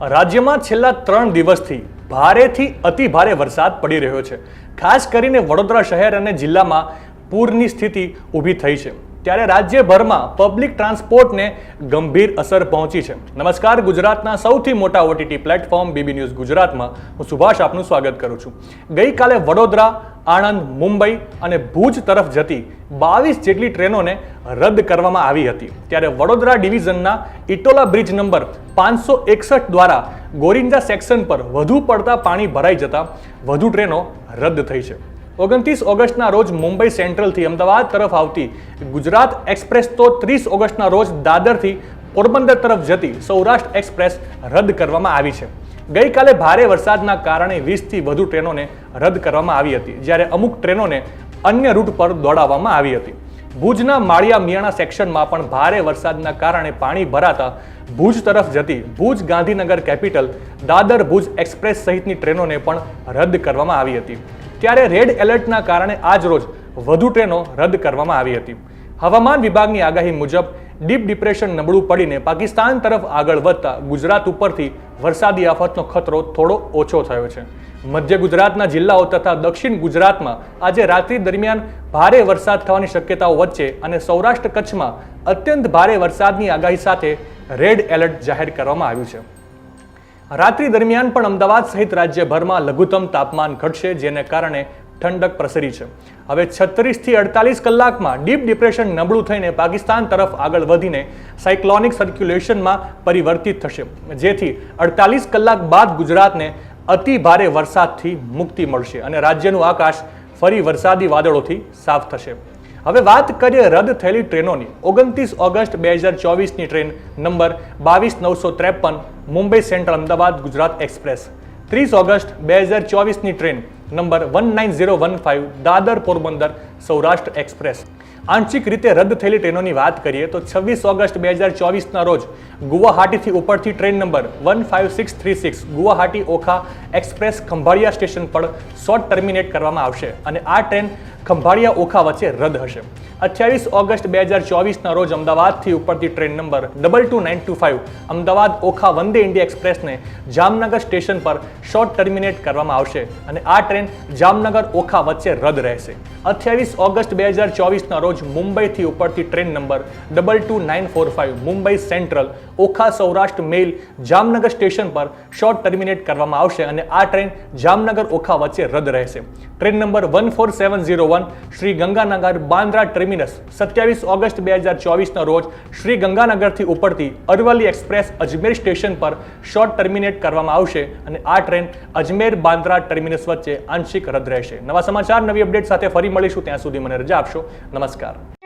રાજ્યમાં છેલ્લા ત્રણ દિવસથી ભારેથી અતિ ભારે વરસાદ પડી રહ્યો છે. ખાસ કરીને વડોદરા શહેર અને જિલ્લામાં પૂરની સ્થિતિ ઊભી થઈ છે. ત્યારે રાજ્યભરમાં પબ્લિક ટ્રાન્સપોર્ટને ગંભીર અસર પહોંચી છે. નમસ્કાર, ગુજરાતના સૌથી મોટા ઓટીટી પ્લેટફોર્મ બીબી ન્યૂઝ ગુજરાતમાં. હું સુભાષ આપનું સ્વાગત કરું છું. ગઈકાલે વડોદરા આણંદ, મુંબઈ અને ભુજ તરફ જતી બાવીસ જેટલી ટ્રેનોને રદ કરવામાં આવી હતી. ત્યારે વડોદરા ડિવિઝનના ઇટોલા બ્રિજ નંબર પાંચસો એકસઠ દ્વારા ગોરિંજા સેક્શન પર વધુ પડતા પાણી ભરાઈ જતા વધુ ટ્રેનો રદ થઈ છે. ઓગણત્રીસ ઓગસ્ટના રોજ મુંબઈ સેન્ટ્રલથી અમદાવાદ તરફ આવતી ગુજરાત એક્સપ્રેસ તો ત્રીસ ઓગસ્ટના રોજ દાદરથી પોરબંદર તરફ જતી સૌરાષ્ટ્ર એક્સપ્રેસ રદ કરવામાં આવી છે. ગઈકાલે ભારે વરસાદના કારણે વીસથી વધુ ટ્રેનોને રદ કરવામાં આવી હતી, જ્યારે અમુક ટ્રેનોને અન્ય રૂટ પર દોડાવવામાં આવી હતી. ભુજના માળિયા મિયાણા સેક્શનમાં પણ ભારે વરસાદના કારણે પાણી ભરાતા ભુજ તરફ જતી ભુજ ગાંધીનગર કેપિટલ દાદર ભુજ એક્સપ્રેસ સહિતની ટ્રેનોને પણ રદ કરવામાં આવી હતી. ત્યારે રેડ એલર્ટના કારણે આજ રોજ વધુ ટ્રેનો રદ કરવામાં આવી હતી. હવામાન વિભાગની આગાહી મુજબ ડીપ ડિપ્રેશન નબળું પડીને પાકિસ્તાન તરફ આગળ વધતા ગુજરાત ઉપરથી વરસાદી આફતનો ખતરો થોડો ઓછો થયો છે. મધ્ય ગુજરાતના જિલ્લાઓ તથા દક્ષિણ ગુજરાતમાં આજે રાત્રિ દરમિયાન ભારે વરસાદ થવાની શક્યતાઓ વચ્ચે અને સૌરાષ્ટ્ર કચ્છમાં અત્યંત ભારે વરસાદની આગાહી સાથે રેડ એલર્ટ જાહેર કરવામાં આવ્યું છે. રાત્રિ દરમિયાન પણ અમદાવાદ સહિત રાજ્યભરમાં લઘુત્તમ તાપમાન ઘટશે, જેને કારણે ઠંડક પ્રસરી છે. હવે છત્રીસથી અડતાલીસ કલાકમાં ડીપ ડિપ્રેશન નબળું થઈને પાકિસ્તાન તરફ આગળ વધીને સાયક્લોનિક સર્ક્યુલેશનમાં પરિવર્તિત થશે. જેથી અડતાલીસ કલાક બાદ ગુજરાતને અતિ ભારે વરસાદથી મુક્તિ મળશે અને રાજ્યનું આકાશ ફરી વરસાદી વાદળોથી સાફ થશે. હવે વાત કરીએ રદ થયેલી ટ્રેનોની. ઓગણત્રીસ ઓગસ્ટ બે હજાર ચોવીસની ટ્રેન નંબર બાવીસ નવસો ત્રેપન મુંબઈ સેન્ટ્રલ અમદાવાદ ગુજરાત એક્સપ્રેસ. ત્રીસ ઓગસ્ટ બે હજાર ચોવીસની train number one nine zero one five Dadar Porbandar Saurashtra express. આંશિક રીતે રદ થયેલી ટ્રેનોની વાત કરીએ તો છવ્વીસ ઓગસ્ટ બે હજાર ચોવીસના રોજ ગુવાહાટીથી ઉપરથી train number one five six three six Guwahati Okha express Khambhaliya station પર શોર્ટ ટર્મિનેટ કરવામાં આવશે અને આ ટ્રેન ખંભાળિયા ઓખા વચ્ચે રદ હશે. અઠ્યાવીસ ઓગસ્ટ બે હજાર ચોવીસના રોજ અમદાવાદથી ઉપરથી train number double two nine two five Ahmedabad Okha Vande India એક્સપ્રેસને Jamnagar station પર શોર્ટ ટર્મિનેટ કરવામાં આવશે અને આ ટ્રેન જામનગર ઓખા વચ્ચે રદ રહેશે. અઠ્યાવીસ ઓગસ્ટ બે હજાર ચોવીસના રોજ મુંબઈથી ઉપરથી train number double two nine four five Mumbai central Okha Saurashtra mail Jamnagar station પર શોર્ટ ટર્મિનેટ કરવામાં આવશે અને આ ટ્રેન જામનગર ઓખા વચ્ચે રદ રહેશે. Train number one four seven zero one, Shri Ganganagar Bandra terminus, સત્યાવીસ ઓગસ્ટ બે હજાર ચોવીસના રોજ શ્રી ગંગાનગરથી ઉપડતી અરવલ્લી એક્સપ્રેસ અજમેર સ્ટેશન પર શોર્ટ ટર્મિનેટ કરવામાં આવશે અને આ ટ્રેન અજમેર બાંદ્રા ટર્મિનસ વચ્ચે આંશિક રદ રહેશે. નવા સમાચાર, નવી અપડેટ સાથે ફરી મળીશું. ત્યાં સુધી મને રજા આપશો. નમસ્કાર.